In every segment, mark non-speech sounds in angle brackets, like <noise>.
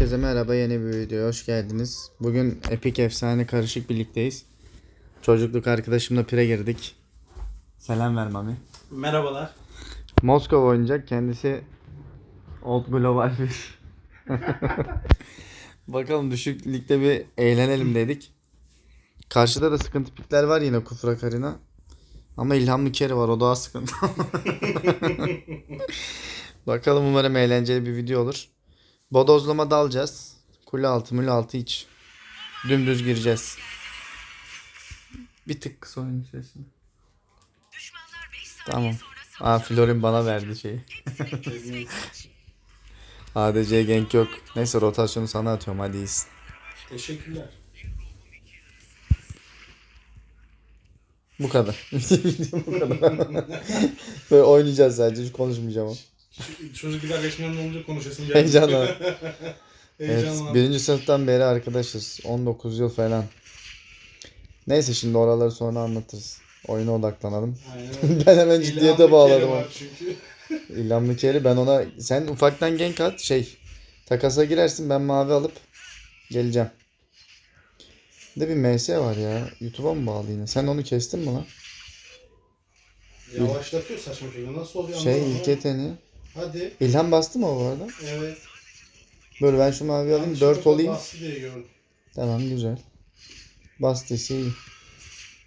Herkese merhaba yeni bir videoya hoş geldiniz. Bugün Epic Efsane Karışık birlikteyiz. Çocukluk arkadaşımla pire girdik. Selam ver Mami. Merhabalar. Moskova oynayacak kendisi Old Global bir. <laughs> Bakalım düşük ligde bir eğlenelim dedik. Karşıda da sıkıntı pikler var yine Kufra Karina. Ama İlhamlı Keri var o daha sıkıntı. <laughs> Bakalım umarım eğlenceli bir video olur. Bodozlama dalacağız. Kule altı mül altı hiç. Dümdüz gireceğiz. Bir tık kısa oyun sesini. Tamam. Aa Florin bana verdi şeyi. <laughs> ADC gank yok. Neyse rotasyonu sana atıyorum hadi iyisin. Teşekkürler. Bu kadar. <laughs> Bu kadar. Böyle oynayacağız sadece hiç konuşmayacağım ama. Çocuk bir arkadaşımın yanında olunca konuşasın geldi. Heyecanla. <laughs> Evet, Heyecanla. birinci sınıftan beri arkadaşız. 19 yıl falan. Neyse şimdi oraları sonra anlatırız. Oyuna odaklanalım. Aynen. <laughs> ben hemen ciddiyete bağladım. var Çünkü. <laughs> İlhamlı Keri ben ona sen ufaktan gank at şey takasa girersin ben mavi alıp geleceğim. Bir de bir MS var ya. YouTube'a mı bağlı yine? Sen onu kestin mi lan? Yavaşlatıyor saçma şekilde. Nasıl oluyor Şey anlamadım ilk ama. Hadi. İlham bastı mı o bu arada? Evet. Böyle ben şu mavi alayım Yanlışlıkla 4 olayım. bastı diye gördüm. Tamam güzel. Bastıysa iyi.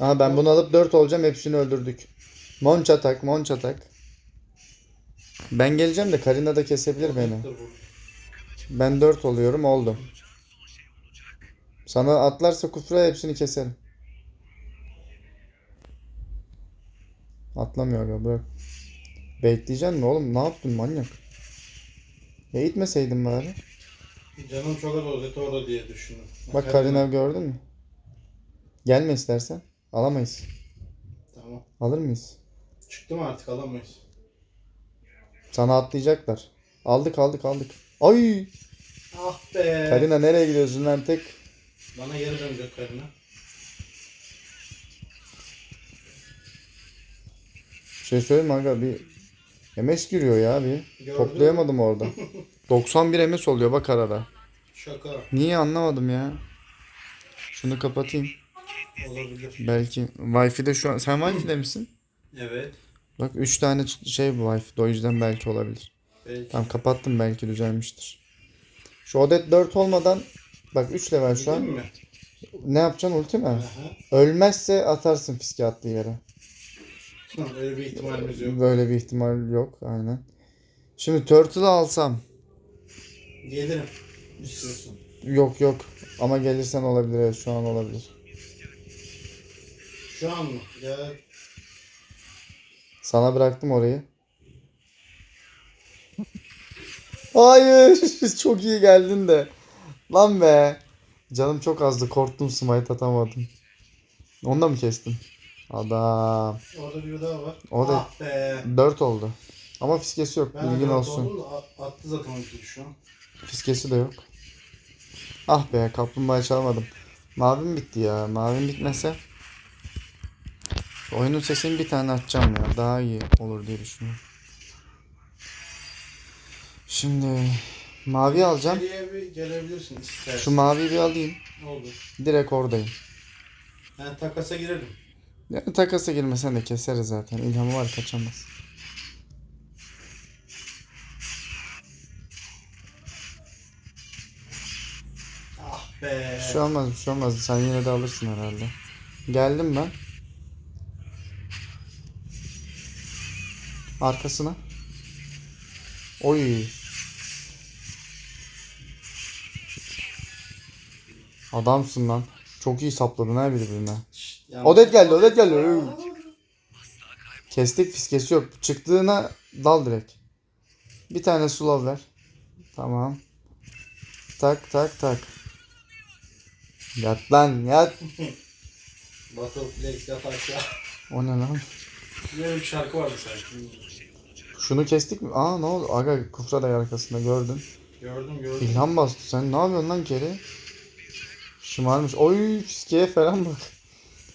Aha ben bunu alıp 4 olacağım hepsini öldürdük. Monç atak, monç atak. Ben geleceğim de Karina da kesebilir beni. Ben 4 oluyorum oldu. Sana atlarsa kufra hepsini keserim. Atlamıyor aga bırak. Bekleyeceksin mi oğlum? Ne yaptın manyak? Ya itmeseydin bari. Canım çok az oldu orada diye düşündüm. Bak Karina gördün mü? Gelme istersen. Alamayız. Tamam. Alır mıyız? Çıktı mı artık alamayız. Sana atlayacaklar. Aldık aldık aldık. Ay! Ah be. Karina nereye gidiyorsun lan tek? Bana geri dönecek Karina. Bir şey söyleyeyim mi aga bir MS giriyor ya bir. Gördün Toplayamadım orada. <laughs> 91 MS oluyor bak arada. Şaka. Niye anlamadım ya. Şunu kapatayım. Olabilir. Belki Wi-Fi'de şu an sen Wi-Fi'de misin? Evet. Bak 3 tane şey bu Wi-Fi'de o yüzden belki olabilir. Belki. Tamam kapattım belki düzelmiştir. Şu Odet 4 olmadan bak 3 level şu an. mi? Ne yapacaksın ulti mi? Aha. Ölmezse atarsın fiske attığı yere. Öyle bir ihtimalimiz yok. Böyle bir ihtimal yok aynen. Şimdi Turtle'ı alsam. Gelirim. İstiyorsun. Yok yok. Ama gelirsen olabilir evet şu an olabilir. Şu an mı? Ya Sana bıraktım orayı. Hayır. <laughs> çok iyi geldin de. Lan be. Canım çok azdı. Korktum smite atamadım. Onu da mı kestin? Adam. orada bir daha var. O da- Ah be. 4 oldu. Ama fiskesi yok. Ben Bilgin olsun. da attı zaten ultiyi şu an. Fiskesi de yok. Ah be kaplumbağa çalmadım. Mavim bitti ya. Mavim bitmese oyunun sesini bir tane açacağım ya. Daha iyi olur diye düşünüyorum. Şimdi mavi alacağım. Bir gelebilirsin istersen. Şu maviyi bir alayım. Olur. Direkt oradayım. Ben takasa girerim. Yani takasa girmesen de keseriz zaten. İlhamı var kaçamaz. Ah be. Bir şey olmaz bir şey olmaz. Sen yine de alırsın herhalde. Geldim ben. Arkasına. Oy. Adamsın lan. Çok iyi sapladın ha birbirine. Odet geldi, Odet geldi. Kestik fiskesi yok. Çıktığına dal direkt. Bir tane slow ver. Tamam. Tak tak tak. Yat lan yat. <laughs> Battleflex yat aşağı. O ne lan? Böyle bir şarkı vardı sanki. Şunu kestik mi? Aa ne oldu? Aga kufra da arkasında gördün. Gördüm gördüm. İlham bastı. Sen ne yapıyorsun lan kere? Şımarmış. Oy fiskeye falan bak.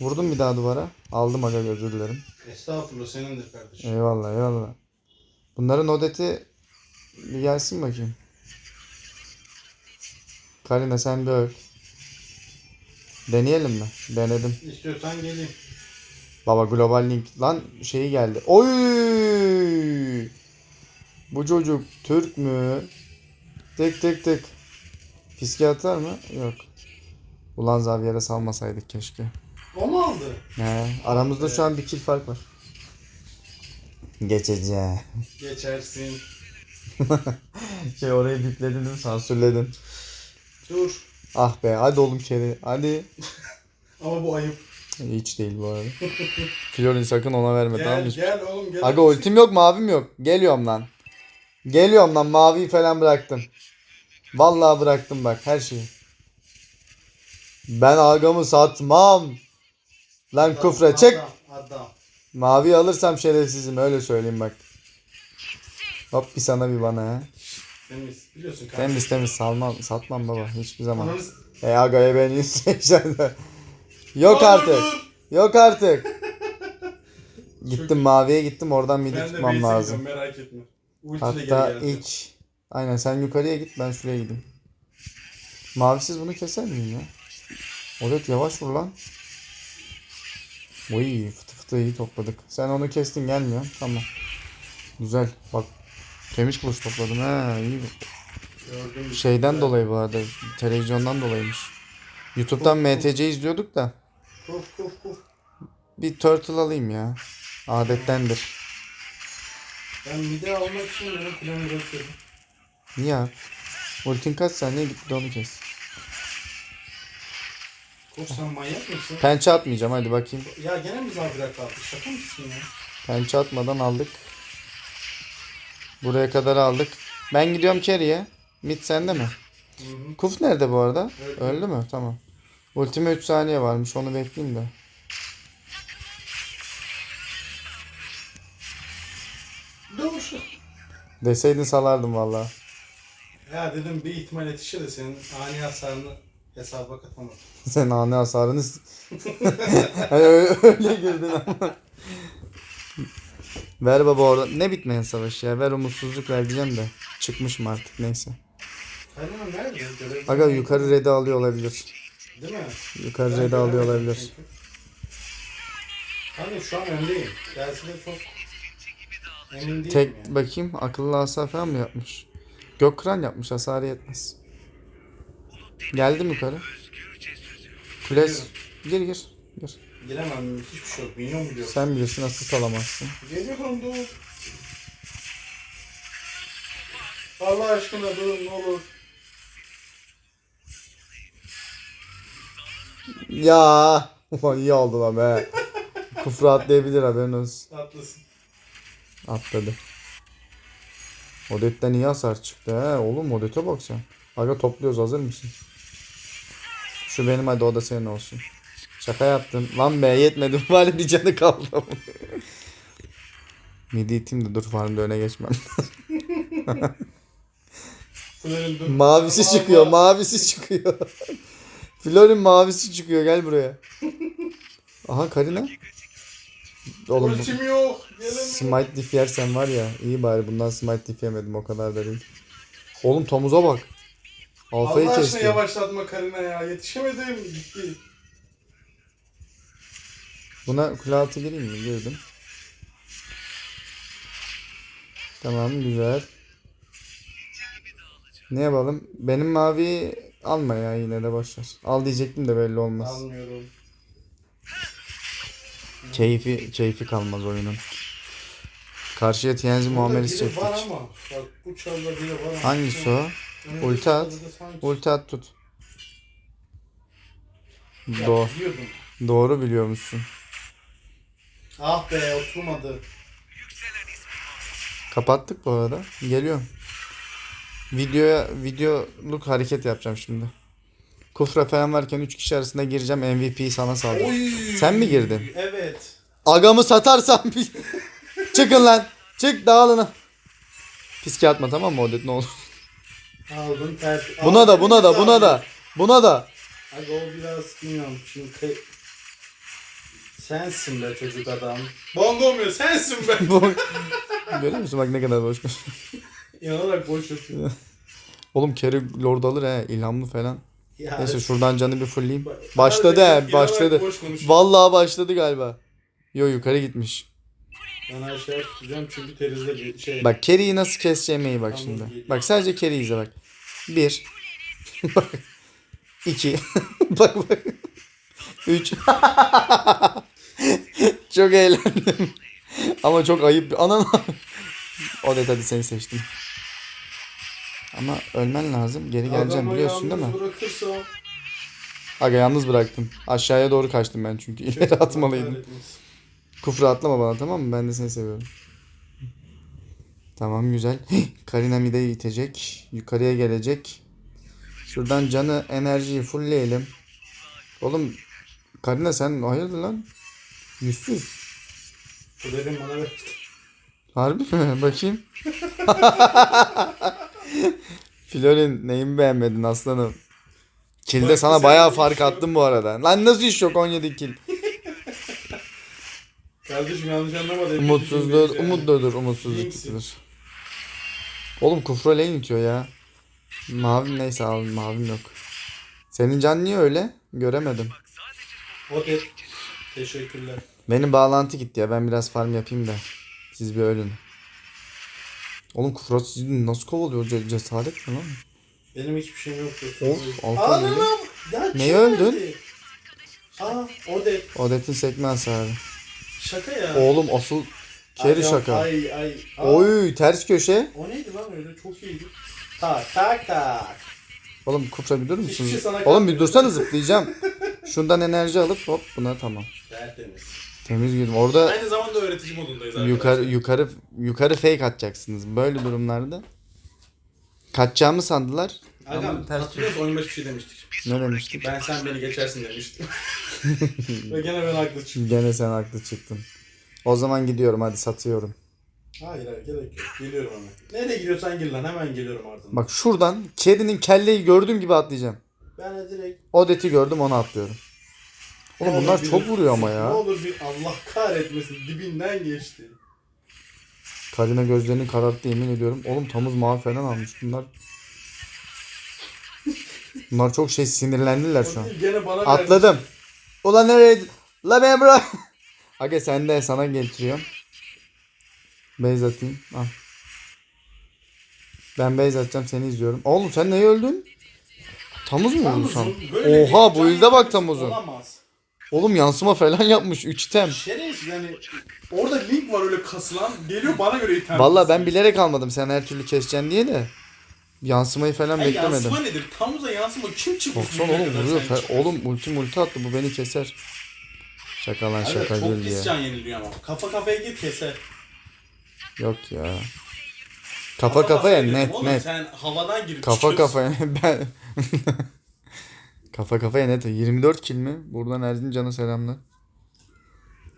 Vurdum bir daha duvara. Aldım aga özür dilerim. Estağfurullah senindir kardeşim. Eyvallah eyvallah. Bunların odeti bir gelsin bakayım. Karina sen de öl. Deneyelim mi? Denedim. İstiyorsan geleyim. Baba global link lan şeyi geldi. Oy! Bu çocuk Türk mü? Tık tık tık. Fiske atar mı? Yok. Ulan Zavier'e salmasaydık keşke. O mu aldı? He, aramızda şu an bir kill fark var. Geçeceğim. Geçersin. <laughs> Şey orayı bipledin değil mi? Sansürledin. Dur. Ah be hadi oğlum kere. Hadi. <laughs> Ama bu ayıp. Hiç değil bu arada. <laughs> Florin sakın ona verme tamam Gel mı? gel oğlum gel. Aga ultim yok mavim yok. Geliyorum lan. Geliyorum lan maviyi falan bıraktım. Vallahi bıraktım bak her şeyi. Ben agamı satmam. Lan kufre çek. Adam. Mavi alırsam şerefsizim öyle söyleyeyim bak. Hop bir sana bir bana ha. Temiz. Biliyorsun kanka. Temiz temiz salmam, satmam baba hiçbir zaman. E agaya ben 180'de. <laughs> Yok artık. Yok <laughs> artık. Gittim maviye gittim oradan midi tutmam lazım. gidiyorum, merak etme. Ulti Hatta ilk aynen sen yukarıya git ben şuraya gideyim. Mavisiz bunu keser miyim ya? Odet yavaş vur lan. Oy fıtı fıtı iyi topladık. Sen onu kestin gelmiyor. Tamam. Güzel. Bak temiz kılıç topladım. He iyi. Gördüm. Şeyden dolayı bu arada. Televizyondan dolayıymış. YouTube'dan MTC izliyorduk da. Kuf kuf kuf. Bir turtle alayım ya. Adettendir. Ben mide almak için benim planı bırakıyorum. Niye abi? Ultin kaç saniye gitti onu kes. Kuf sen manyak mısın? Pençe atmayacağım hadi bakayım. Ya gene mi Zabira kaldı? Şaka mısın ya? Pençe atmadan aldık. Buraya kadar aldık. Ben gidiyorum carry'e. Mid sende mi? Hı hı. Kuf nerede bu arada? Öldü. Öldü mü? Tamam. Ultime 3 saniye varmış. Onu bekleyeyim de. Dur. Deseydin salardım valla. Ya dedim bir ihtimal yetişir de senin ani hasarını hesaba katamadım. <laughs> Sen ani hasarını... hani <laughs> öyle, öyle girdin ama. Ver baba orada. Ne bitmeyen savaş ya. Ver umutsuzluk ver diyeceğim de. Çıkmışım artık neyse. Nerede? Aga yukarı red'i alıyor olabilir. Değil mi? Yukarı red'i alıyor olabilir. Hani şu an öndeyim. Gelse de çok emin değilim Tek yani. bakayım akıllı hasar falan mı yapmış? Gökkıran yapmış hasarı yetmez. Geldim yukarı. Kules gir gir. Gir. Giremem. Hiçbir şey yok. Minyon biliyorum. Sen bilirsin nasıl salamazsın. Geliyorum dur. Allah aşkına durun ne olur. Ya ulan iyi oldu lan be. <laughs> Kufra atlayabilir haberin olsun. Tatlısın. Atladı. Odet'ten iyi hasar çıktı he. Oğlum Odet'e bak sen. Aga topluyoruz hazır mısın? Şu benim hadi o da senin olsun. Şaka yaptım. Lan be yetmedi. <laughs> Bari bir canı kaldı. Midi iteyim de dur farmda öne geçmem. <laughs> Mavisi çıkıyor. Mavisi çıkıyor. <laughs> Florin mavisi çıkıyor. Gel buraya. Aha Karina. Oğlum bu- Ultim yok. Smite diff yersen var ya iyi bari bundan smite diff yemedim o kadar da değil. Oğlum Tomuz'a bak. Alfayı Allah aşkına kesti. yavaşlatma karına ya. Yetişemedim. Gitti. Buna kule altı gireyim mi? Girdim. Tamam güzel. Ne yapalım? Benim mavi alma ya yine de boşver. Al diyecektim de belli olmaz. Almıyorum. Keyfi keyfi kalmaz oyunun. Karşıya TNZ muamelesi biri çektik. var ama. Bak bu çalda biri var ama. Hangisi o? Önümüzdeki Ulti at. sanki- Ulti at tut. Ya, Do biliyordum. doğru biliyormuşsun. Ah be oturmadı. Kapattık bu arada. Geliyorum. Videoya videoluk hareket yapacağım şimdi. Kufra falan varken 3 kişi arasında gireceğim. MVP'yi sana saldım. Sen mi girdin? Evet. Agamı satarsam bir... <laughs> Çıkın lan. Çık dağılın. Fiske atma tamam mı Odet ne olur. Aldın ter. Buna da buna da buna da. Buna da. Hadi o biraz bilmiyorum çünkü sensin be çocuk adam. Bongo olmuyor sensin be. Görüyor musun bak ne kadar boş. İnanarak boş yapıyor. Oğlum Kerry Lord alır he. ilhamlı falan. Ya, Neyse şuradan canı bir fullleyeyim. Bak- Başladı he. Başladı. Vallahi başladı galiba. Yo yukarı gitmiş. Ben aşağı tutacağım çünkü terizde bir şey. Bak Kerry'i nasıl keseceğime iyi bak şimdi. Bak sadece Kerry'i izle bak. Bir. <laughs> bak. İki. <laughs> bak bak. Üç. <laughs> çok eğlendim. Ama çok ayıp. Anan. Odet hadi seni seçtim. Ama ölmen lazım. Geri geleceğim biliyorsun değil mi? yalnız bırakırsam- Aga yalnız bıraktım. Aşağıya doğru kaçtım ben çünkü. İleri atmalıydım. Kufra atlama bana tamam mı? Ben de seni seviyorum. Tamam güzel. <gasps> Karina mideyi itecek. Yukarıya gelecek. Şuradan canı enerjiyi fullleyelim. Oğlum Karina sen hayırdır lan? Yüzsüz. Fulerim bana ver. Harbi mi? <laughs> Bakayım. <laughs> Florin neyimi beğenmedin aslanım? Kilde Bak, sana bayağı iş fark attım bu arada. Lan nasıl iş yok 17 kill? <laughs> Kardeşim yanlış anlama da. Umutsuzluğu, Yani. umutludur, umutsuzluk Linksin. Oğlum kufra lane itiyor ya. Mavim neyse al mavim yok. Senin can niye öyle? Göremedim. O te- Teşekkürler. Benim bağlantı gitti ya. Ben biraz farm yapayım da. Siz bir ölün. Oğlum kufra sizi nasıl kovalıyor? Ce- cesaret mi lan? Benim hiçbir şeyim yoktu. Of, Aa alfa lan yedi. lan. Ya Neyi kim öldün? verdi? Aa o de Odet'in sekme hasarı. şaka ya. Oğlum asıl keri Ay, şaka. Ay ay. Aa, Oy ters köşe. O neydi lan öyle çok iyiydi. Tak tak tak. Oğlum durur Hiçbir musunuz? şey sana Oğlum kalmıyor. bir dursana zıplayacağım. Şundan enerji alıp hop buna tamam. Tertemiz. Temiz girdim. Orada Aynı zamanda öğretici modundayız arkadaşlar. yukarı yukarı yukarı fake atacaksınız. Böyle durumlarda kaçacağımı sandılar. Agam ters hatırlıyor musun oyun başı bir şey demiştik. Ne demiştik? Ben sen beni geçersin demiştim. <laughs> Ve gene ben haklı çıktım. Gene sen haklı çıktın. O zaman gidiyorum hadi satıyorum. Hayır hayır gerek yok. Geliyorum hemen. Nereye gidiyorsan gir lan hemen geliyorum ardından. Bak şuradan kedinin kelleyi gördüğüm gibi atlayacağım. Ben de direkt... Odet'i gördüm onu atlıyorum. Oğlum Ne bunlar olur çok bir- vuruyor ama Ne ya. olur bir Allah kahretmesin dibinden geçti. Karina gözlerini kararttı yemin ediyorum. Oğlum tamuz mavi falan almış bunlar. Bunlar çok şey sinirlendiler şu an. Gene bana verdi. Atladım. Ulan nereye? La beni bırak. Aga sen de sana getiriyorum. Beyz atayım. Al. Ben beyz atacağım seni izliyorum. Oğlum sen neye öldün? Tamuz mu Tamuz'un sen? Oha can bu ilde bak Tamuz'un. Olamaz. Oğlum yansıma falan yapmış 3 tem. Şerefsiz yani orada link var öyle kasılan geliyor bana göre item. Valla ben bilerek almadım sen her türlü keseceksin diye de. Yansımayı falan Ay, beklemedim. yansıma nedir? Tamuz'a yansıma kim çıkmış? Baksana bugüne oğlum kadar vuruyor. sen Fe-? Oğlum ulti multi attı bu beni keser. Şaka lan şaka çok gül pis can yeniliyor ama. Kafa kafaya git keser. Yok ya. Kafa kafaya dedim net oğlum, net. Sen havadan girip Kafa çıkıyorsun. kafaya <laughs> ben Kafa kafaya net 24 kill mi? Buradan Ersin Can'a selamlar.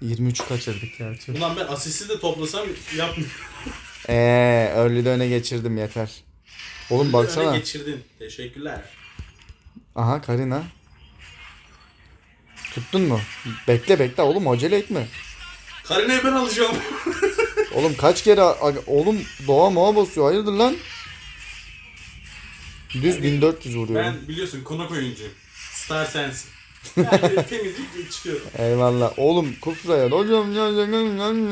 23 kaçırdık gerçi. Ulan ben asisti de toplasam yapmıyorum. Eee early'de öne geçirdim yeter. Oğlum Öne baksana. geçirdin. Teşekkürler. Aha Karina. Tuttun mu? Bekle bekle oğlum acele etme. Karina'yı ben alacağım. <laughs> Oğlum kaç kere oğlum doğa moğa basıyor hayırdır lan? Düz 1400 vuruyor. ben biliyorsun konak oyuncu. Star. Yani <laughs> temizlik çıkıyorum. Eyvallah. Oğlum kufraya hocam ya ya ya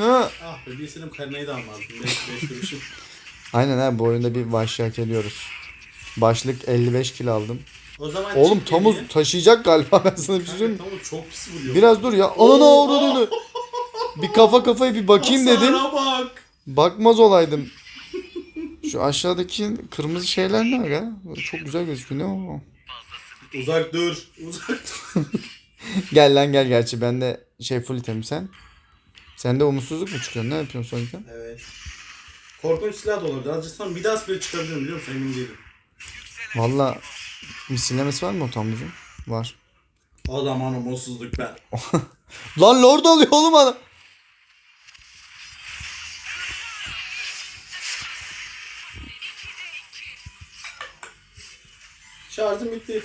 ya. Ah be bilseydim Karina'yı da almazdım. 5 kuruşum. <laughs> Aynen ha bu oyunda bir vahşi hak ediyoruz. Başlık 55 kilo aldım. O zaman Oğlum çık Tamuz geriye. taşıyacak galiba ben sana bir şey söyleyeyim mi? Tamuz çok pis vuruyor. Biraz dur ya. Ananı Oo. avradını. Bir kafa kafaya bir bakayım dedim. Hasara bak. Bakmaz olaydım. Şu aşağıdaki kırmızı şeyler ne aga? Çok güzel gözüküyor. Ne o? Uzak dur. Uzak dur. <laughs> Gel lan gel gerçi ben de şey full item sen. Sen de umutsuzluk mu çıkıyorsun? Ne yapıyorsun son item? Evet. Korkunç silah da olabilir. Acısından bir daha bile çıkabilirim biliyor musun? Emin değilim. Valla misillemesi var mı o tamuzun? Var. Adam hanım mutsuzluk ben. <laughs> Lan lord alıyor oğlum adam. Şarjım bitti.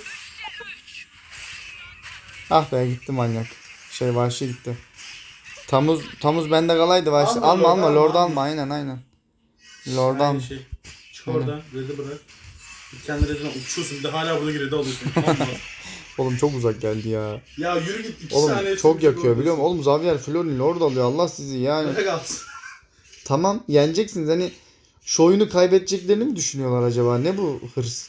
Ah be gitti manyak. Şey vahşi gitti. Tamuz Tamuz bende kalaydı vahşi. Alma Alma alma, alma, lord alma. alma aynen aynen. Lord alma. Şey. Çık oradan. Red'i bırak. Kendi redine uçuyorsun bir de hala burada redi alıyorsun. <laughs> Oğlum çok uzak geldi ya. ya yürü git 2 Oğlum saniye. çok yakıyor biliyor musun? Oğlum Xavier Florin Lord alıyor. Allah sizi yani. Bırak alsın. Tamam yeneceksiniz. Hani şu oyunu kaybedeceklerini mi düşünüyorlar acaba? Ne bu hırs?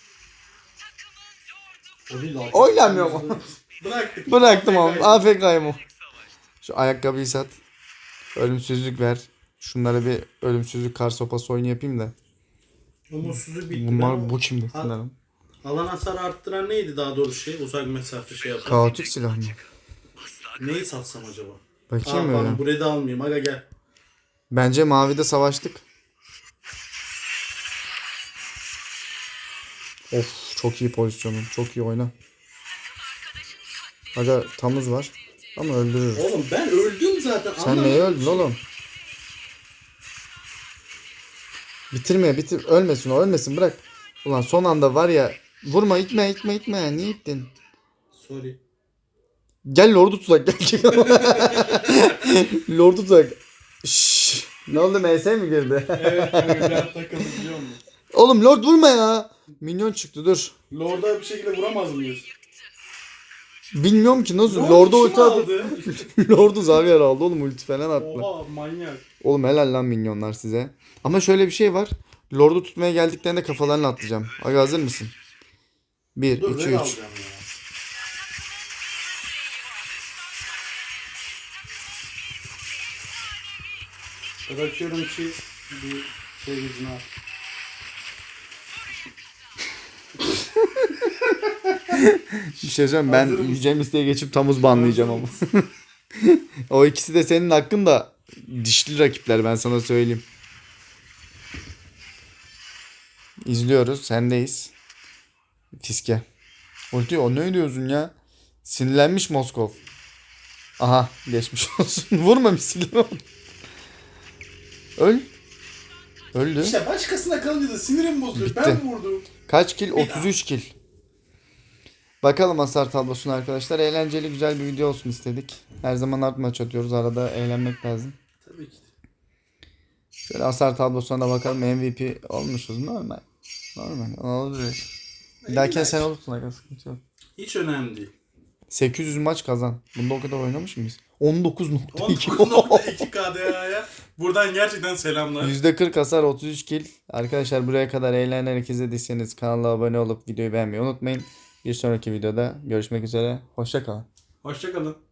O değil abi. Oynamıyor mu? Bıraktık. Bıraktım AFK 'yim. ama. AFK'yım o. Şu ayakkabıyı sat. Ölümsüzlük ver. Şunlara bir ölümsüzlük kar sopası oyunu yapayım da. Umutsuzluk bitti. Bunlar bu? Ha- Bunların. Alan hasar arttıran neydi daha doğrusu şey? Uzak mesafe şey yapan. Kaotik silah mı? Neyi satsam acaba? Bakayım Aa, öyle? bu redi almayayım. Aga gel. Bence mavide savaştık. Of çok iyi pozisyonum. Çok iyi oyna. Aga tamuz var. Ama öldürürüz. Oğlum ben öldüm zaten. Sen neye öldün oğlum? Bitirme bitir. Ölmesin o ölmesin bırak. Ulan son anda var ya. Vurma itme itme itme. Niye ittin? Sorry. Gel lordu tuzak gel. <laughs> lordu tuzak. Şşş. Ne oldu MS mi girdi? Evet ben takıldım biliyor musun? Oğlum lord vurma ya. Minyon çıktı dur. Lord'a bir şekilde vuramaz mıyız? Bilmiyorum ki nasıl. Lord Lord'u kim ulti aldı. aldı? <laughs> Lord'u Xavier aldı oğlum ulti falan attı. Oha manyak. Oğlum helal lan minyonlar size. Ama şöyle bir şey var. Lord'u tutmaya geldiklerinde kafalarını atlayacağım. Aga hazır mısın? 1, Dur 2, red 3. alacağım ya. Bırakıyorum ki bir şey al. <laughs> Bir şey söyleyeyim ben Hazır mısın? Geçip Tamuz banlayacağım ama. <laughs> o ikisi de senin hakkın da dişli rakipler ben sana söyleyeyim. İzliyoruz. Sendeyiz. Fiske. Ulti o ne diyorsun ya? Sinirlenmiş Moskov. Aha geçmiş <laughs> olsun. Vurma misille. Öl. Öldü. İşte başkasına kalınca da sinirim bozuluyor. Bitti. Ben vurdum. Kaç kill? daha. 33 kill. Bakalım hasar tablosuna arkadaşlar. Eğlenceli güzel bir video olsun istedik. Her zaman art maç atıyoruz. Arada eğlenmek lazım. Şöyle hasar tablosuna da bakalım. MVP olmuşuz. Normal. Normal. Olabilir. Maç. sen olursun. aga, sıkıntı yok. Hiç önemli değil. 800 maç kazan. Bunda o kadar oynamış mıyız? 19.2. 19.2 KDA'ya buradan gerçekten selamlar. %40 hasar 33 kill. Arkadaşlar buraya kadar eğlenerek izlediyseniz kanala abone olup videoyu beğenmeyi unutmayın. Bir sonraki videoda görüşmek üzere. Hoşça kalın. Hoşçakalın.